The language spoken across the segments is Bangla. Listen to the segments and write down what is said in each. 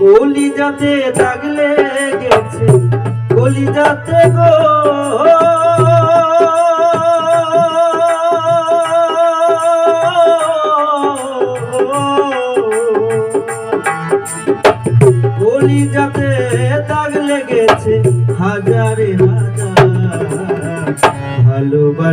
কলিজাতে দাগলে গেছে কলিজাতে গো। কলিজাতে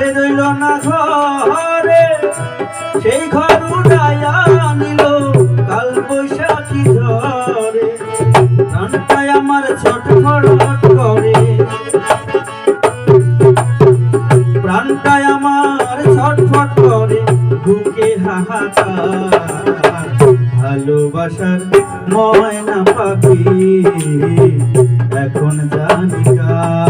সে রইল না ঘরে, সেই ঘর উড়াইয়া নিল কাল বৈশাখী আমার করে। প্রাণটাই আমার করে। বুকে হাহাকার, ভালোবাসার ময়না পাখি। এখন জানি কার আমার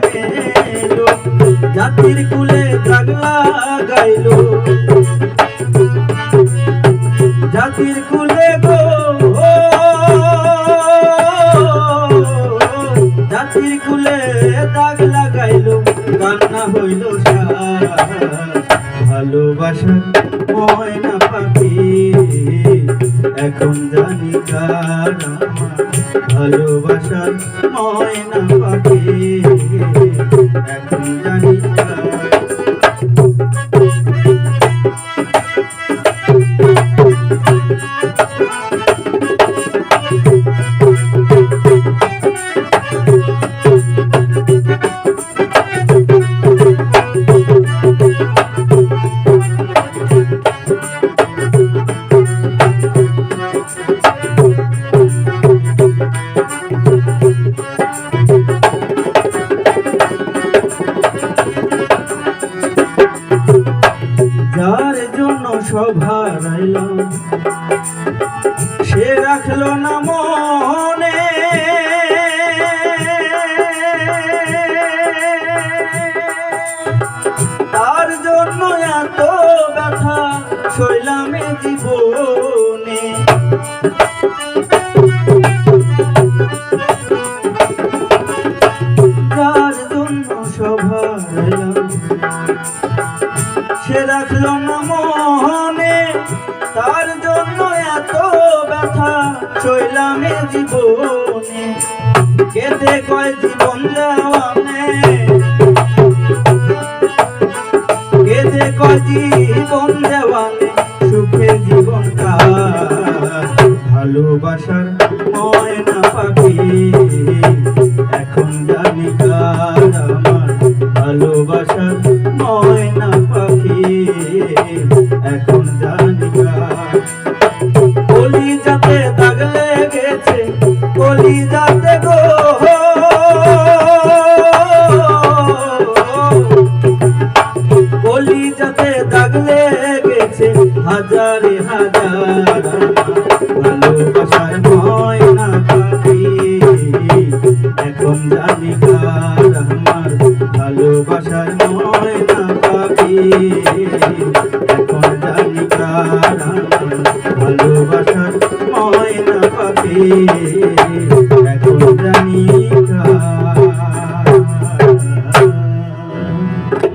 মেলো, জাতির কুলে দাগলা গাইল জাতির কুলে গো জাতির কুলে দাগ লাগাইল, কান্না হইল ভালোবাসা ময়না এখন জানি কার ভালোবাসার ময়না পাখি। এখন জানি জন্য সে রাখল না মনে। তার জন্য এত ব্যথা শৈলামে জীবনে। চইলামে জীবনে। কেঁদে কয় জীবন দেওয়ানে কেঁদে কয় জীবন দেওয়ানে সুখে জীবন ভালোবাসার ময়না পাখি, এখন জানি কার আমার ভালোবাসার যাতে যাতে দাগ লেগেছে হাজারে হাজার। ভালোবাসার ময়না পাখি এখন